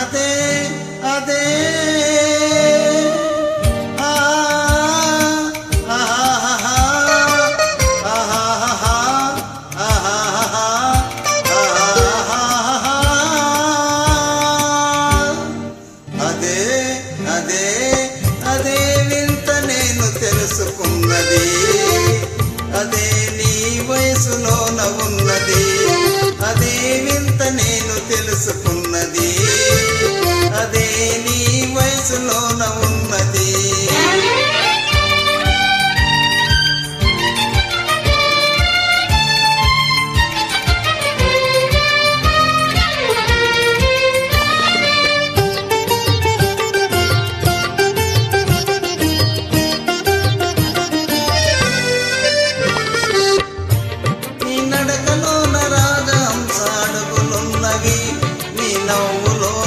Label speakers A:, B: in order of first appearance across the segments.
A: Ade, ade. alone.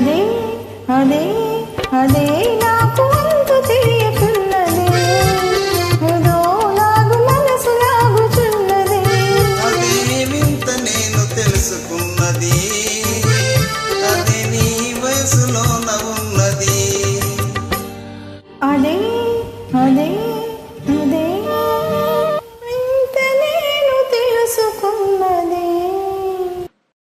B: అదే అదే అదే నాకు అంతు తెలియకున్నదే. లాగు మనసు లాగుచున్నదే
A: అదేమింత నేను తెలుసుకున్నది. అదే నీ వయసులోన ఉన్నది.
B: అదే అదే